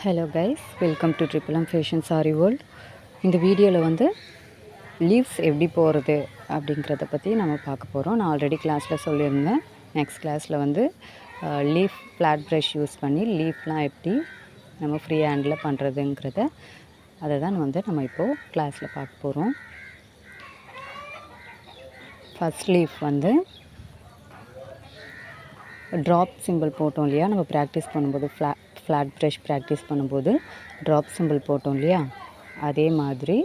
Hello guys welcome to triple M fashion sari world இந்த வீடியோவில் வந்து லீவ்ஸ் எப்படி போகிறது அப்படிங்கிறத பற்றி நம்ம பார்க்க போகிறோம் நான் ஆல்ரெடி கிளாஸில் சொல்லியிருந்தேன். நெக்ஸ்ட் கிளாஸில் வந்து லீஃப் ஃப்ளாட் ப்ரஷ் யூஸ் பண்ணி லீஃப்லாம் எப்படி நம்ம ஃப்ரீ ஹேண்டில் பண்ணுறதுங்கிறத அதை தான் வந்து நம்ம இப்போது கிளாஸில் பார்க்க போகிறோம் ஃபஸ்ட் லீஃப் வந்து ட்ராப் சிம்பிள் போட்டோம் இல்லையா? நம்ம ப்ராக்டிஸ் பண்ணும்போது ஃப்ளா ஃப்ளாட் ப்ரஷ் ப்ராக்டிஸ் பண்ணும்போது ட்ராப் சிம்பிள் போட்டோம் இல்லையா? அதே மாதிரி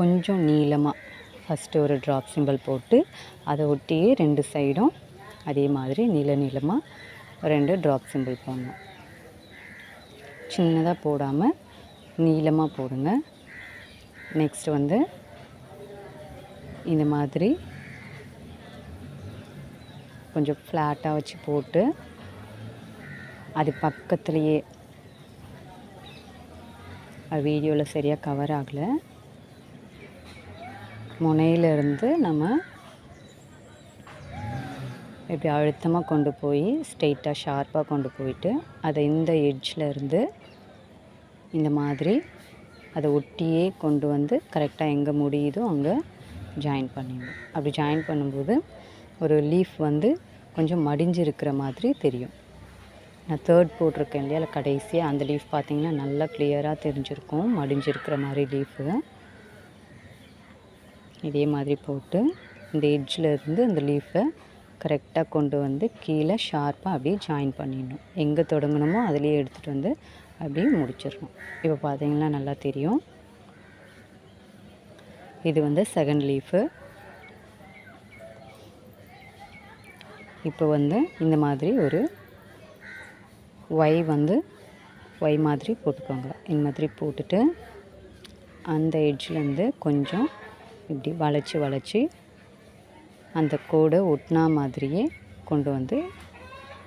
கொஞ்சம் நீளமாக ஃபஸ்ட்டு ஒரு ட்ராப் சிம்பிள் போட்டு அதை ஒட்டியே ரெண்டு சைடும் அதே மாதிரி நீள நீளமாக ரெண்டு ட்ராப் சிம்பிள் போடணும். சின்னதாக போடாமல் நீளமாக போடுங்க. நெக்ஸ்ட் வந்து இந்த மாதிரி கொஞ்சம் ஃப்ளாட்டாக வச்சு போட்டு அது பக்கத்துலேயே வீடியோவில் சரியாக கவர் ஆகலை. முனையிலிருந்து நம்ம இப்படி அழுத்தமாக கொண்டு போய் ஸ்ட்ரெயிட்டாக ஷார்ப்பாக கொண்டு போயிட்டு அதை இந்த எட்ஜில் இருந்து இந்த மாதிரி அதை ஒட்டியே கொண்டு வந்து கரெக்டாக எங்கே முடியுதோ அங்கே ஜாயின் பண்ணிடணும். அப்படி ஜாயின் பண்ணும்போது ஒரு லீஃப் வந்து கொஞ்சம் மடிஞ்சிருக்கிற மாதிரி தெரியும். நான் தேர்ட் போட்டிருக்கேன் இல்லையா அதில் கடைசியாக அந்த லீஃப் பார்த்தீங்கன்னா நல்லா கிளியராக தெரிஞ்சிருக்கும் மடிஞ்சிருக்கிற மாதிரி லீஃபு இதே மாதிரி போட்டு இந்த எட்ஜில் இருந்து அந்த லீஃபை கரெக்டாக கொண்டு வந்து கீழே ஷார்ப்பாக அப்படியே ஜாயின் பண்ணிடணும். எங்கே தொடங்கணுமோ அதுலேயே எடுத்துகிட்டு வந்து அப்படியே முடிச்சிடணும். இப்போ பார்த்தீங்கன்னா நல்லா தெரியும். இது வந்து செகண்ட் லீஃபு இப்போ வந்து இந்த மாதிரி ஒரு ஒய் வந்து ஒய் மாதிரி போட்டுக்கோங்க. இந்த மாதிரி போட்டுட்டு அந்த எட்ஜ்லேருந்து கொஞ்சம் இப்படி வளைச்சி வளைச்சி அந்த கோடை ஒட்டினா மாதிரியே கொண்டு வந்து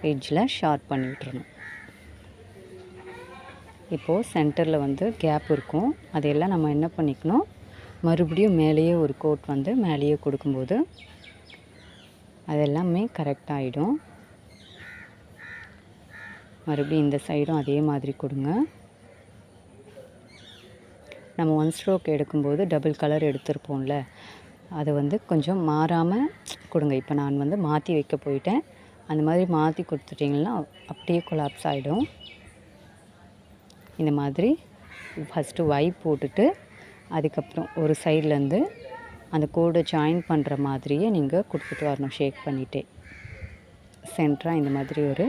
எட்ஜில் ஷார்ப் பண்ணி விட்டுறணும். இப்போது சென்டரில் வந்து கேப் இருக்கும். அதையெல்லாம் நம்ம என்ன பண்ணிக்கணும்? மறுபடியும் மேலேயே ஒரு கோட் வந்து மேலேயே கொடுக்கும்போது அதெல்லாமே கரெக்டாகிடும் மறுபடியும் இந்த சைடும் அதே மாதிரி கொடுங்க. நம்ம ஒன் ஸ்ட்ரோக் எடுக்கும்போது டபுள் கலர் எடுத்திருப்போம்ல அதை வந்து கொஞ்சம் மாறாமல் கொடுங்க. இப்போ நான் வந்து மாற்றி வைக்க போயிட்டேன். அந்த மாதிரி மாற்றி கொடுத்துட்டிங்கன்னா அப்படியே கொலாப்ஸ் ஆகிடும் இந்த மாதிரி ஃபஸ்ட்டு வைப் போட்டுட்டு அதுக்கப்புறம் ஒரு சைட்லேருந்து அந்த கோடை ஜாயின் பண்ணுற மாதிரியே நீங்கள் கொடுத்துட்டு வரணும் ஷேக் பண்ணிகிட்டே சென்டராக இந்த மாதிரி ஒரு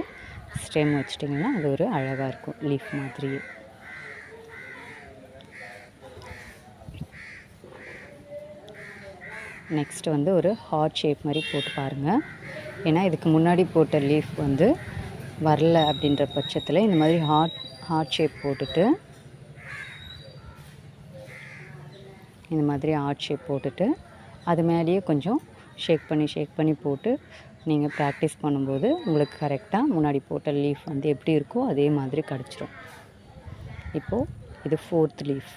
ஸ்டெம் வச்சிட்டிங்கன்னா அது ஒரு அழகாக இருக்கும் லீஃப் மாதிரியே. நெக்ஸ்ட் வந்து ஒரு ஹார்ட் ஷேப் மாதிரி போட்டு பாருங்கள் ஏன்னா இதுக்கு முன்னாடி போட்ட லீஃப் வந்து வரல அப்படின்ற பட்சத்தில் இந்த மாதிரி ஹார்ட் ஹார்ட் ஷேப் போட்டுட்டு இந்த மாதிரி ஹார்ட் ஷேப் போட்டுட்டு அது மேலேயே கொஞ்சம் ஷேக் பண்ணி ஷேக் பண்ணி போட்டு நீங்கள் ப்ராக்டிஸ் பண்ணும்போது உங்களுக்கு கரெக்டாக முன்னாடி போட்ட லீஃப் வந்து எப்படி இருக்கோ அதே மாதிரி கிடச்சிரும். இப்போது இது ஃபோர்த் லீஃப்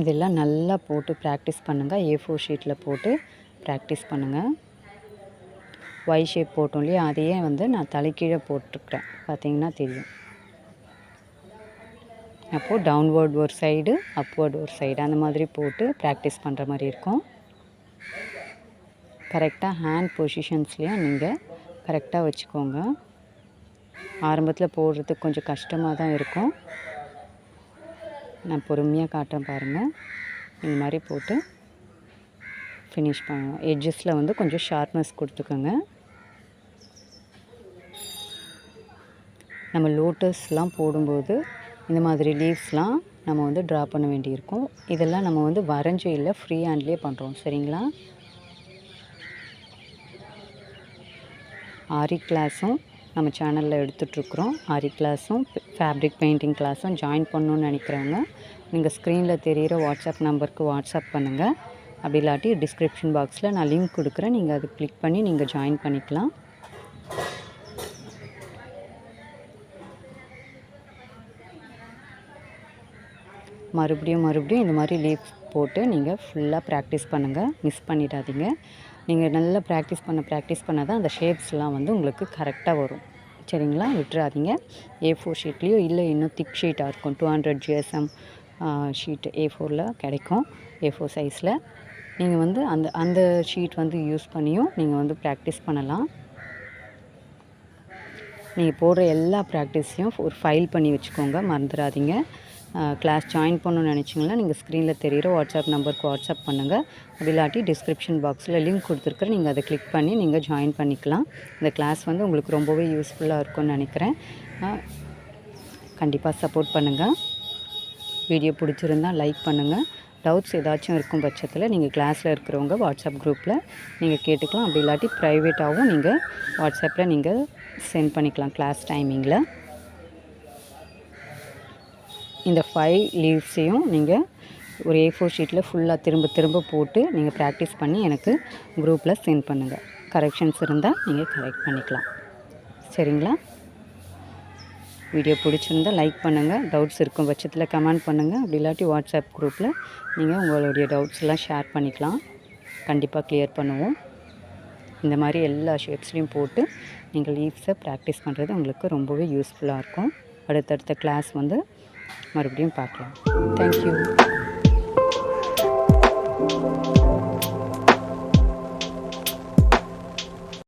இதெல்லாம் நல்லா போட்டு ப்ராக்டிஸ் பண்ணுங்கள் ஏ ஃபோர் ஷீட்டில் போட்டு ப்ராக்டிஸ் பண்ணுங்கள் ஒய் ஷேப் போட்டோம் இல்லையா? அதையே வந்து நான் தலைக்கீழே போட்டிருக்கிறேன். பார்த்தீங்கன்னா தெரியும். அப்போது டவுன்வேர்ட் ஒரு சைடு அப்வேர்ட் ஒரு சைடு அந்த மாதிரி போட்டு ப்ராக்டிஸ் பண்ணுற மாதிரி இருக்கும். கரெக்டாக ஹேண்ட் பொசிஷன்ஸ்லேயும் நீங்கள் கரெக்டாக வச்சுக்கோங்க. ஆரம்பத்தில் போடுறதுக்கு கொஞ்சம் கஷ்டமாக தான் இருக்கும். நான் பொறுமையாக காட்டுறேன் பாருங்கள் இந்த மாதிரி போட்டு ஃபினிஷ் பண்ணணும் எட்ஜஸில் வந்து கொஞ்சம் ஷார்ப்னஸ் கொடுத்துக்கோங்க. நம்ம லோட்டஸ்லாம் போடும்போது இந்த மாதிரி லீவ்ஸ்லாம் நம்ம வந்து ட்ரா பண்ண வேண்டியிருக்கும். இதெல்லாம் நம்ம வந்து வரைஞ்சி இல்லை ஃப்ரீ ஹேண்ட்லேயே பண்ணுறோம் சரிங்களா? ஆரி கிளாஸும் நம்ம சேனலில் எடுத்துகிட்ருக்குறோம் ஆரி கிளாஸும் ஃபேப்ரிக் பெயிண்டிங் கிளாஸும் ஜாயின் பண்ணணுன்னு நினைக்கிறவங்க நீங்கள் ஸ்க்ரீனில் தெரிகிற வாட்ஸ்அப் நம்பருக்கு வாட்ஸ்அப் பண்ணுங்கள் அப்படி இல்லாட்டி டிஸ்கிரிப்ஷன் பாக்ஸில் நான் லிங்க் கொடுக்குறேன். நீங்கள் அதை கிளிக் பண்ணி நீங்கள் ஜாயின் பண்ணிக்கலாம். மறுபடியும் மறுபடியும் இந்த மாதிரி லீவ் போட்டு நீங்கள் ஃபுல்லாக ப்ராக்டிஸ் பண்ணுங்கள் மிஸ் பண்ணிடாதீங்க. நீங்கள் நல்லா ப்ராக்டிஸ் பண்ண ப்ராக்டிஸ் பண்ண தான் அந்த ஷேப்ஸ்லாம் வந்து உங்களுக்கு கரெக்டாக வரும். சரிங்களா? விட்டுறாதீங்க. ஏ ஃபோர் ஷீட்லேயோ இல்லை இன்னும் திக் ஷீட்டாக இருக்கும். Two hundred GSM sheet A ஃபோரில் கிடைக்கும். ஏ ஃபோர் சைஸில் நீங்கள் வந்து அந்த அந்த ஷீட் வந்து யூஸ் பண்ணியும் நீங்கள் வந்து ப்ராக்டிஸ் பண்ணலாம். நீங்கள் போடுற எல்லா ப்ராக்டிஸையும் ஒரு ஃபைல் பண்ணி வச்சுக்கோங்க. மறந்துடாதீங்க. கிளாஸ் ஜாயின் பண்ணணும்னு நினச்சிங்கன்னா நீங்கள் ஸ்க்ரீனில் தெரிகிற வாட்ஸ்அப் நம்பருக்கு வாட்ஸ்அப் பண்ணுங்கள் அது இல்லாட்டி டிஸ்கிரிப்ஷன் பாக்ஸில் லிங்க் கொடுத்துருக்குறேன் நீங்கள் அதை கிளிக் பண்ணி நீங்கள் ஜாயின் பண்ணிக்கலாம். இந்த கிளாஸ் வந்து உங்களுக்கு ரொம்பவே யூஸ்ஃபுல்லாக இருக்கும்னு நினைக்கிறேன். கண்டிப்பாக சப்போர்ட் பண்ணுங்கள் வீடியோ பிடிச்சிருந்தா லைக் பண்ணுங்கள் டவுட்ஸ் ஏதாச்சும் இருக்கும் பட்சத்தில் நீங்கள் கிளாஸில் இருக்கிறவங்க வாட்ஸ்அப் குரூப்பில் நீங்கள் கேட்டுக்கலாம். அப்படி இல்லாட்டி ப்ரைவேட்டாகவும் நீங்கள் வாட்ஸ்அப்பில் நீங்கள் சென்ட் பண்ணிக்கலாம் கிளாஸ் டைமிங்கில் இந்த ஃபைவ் லீவ்ஸையும் நீங்கள் ஒரு ஏ ஃபோர் ஷீட்டில் ஃபுல்லாக திரும்ப திரும்ப போட்டு நீங்கள் ப்ராக்டிஸ் பண்ணி எனக்கு குரூப்பில் சென்ட் பண்ணுங்கள் கரெக்ஷன்ஸ் இருந்தால் நீங்கள் கரெக்ட் பண்ணிக்கலாம். சரிங்களா? வீடியோ பிடிச்சிருந்தா லைக் பண்ணுங்கள் டவுட்ஸ் இருக்கும் பட்சத்தில் கமெண்ட் பண்ணுங்கள் அப்படி இல்லாட்டி வாட்ஸ்அப் குரூப்பில் நீங்கள் உங்களுடைய டவுட்ஸ்லாம் ஷேர் பண்ணிக்கலாம். கண்டிப்பாக க்ளியர் பண்ணுவோம். இந்த மாதிரி எல்லா ஷேப்ஸ்லேயும் போட்டு நீங்கள் லீவ்ஸை ப்ராக்டிஸ் பண்ணுறது உங்களுக்கு ரொம்பவே யூஸ்ஃபுல்லாக இருக்கும். அடுத்தடுத்த கிளாஸ் வந்து மறுபடியும் பார்க்கலாம். தேங்க்யூ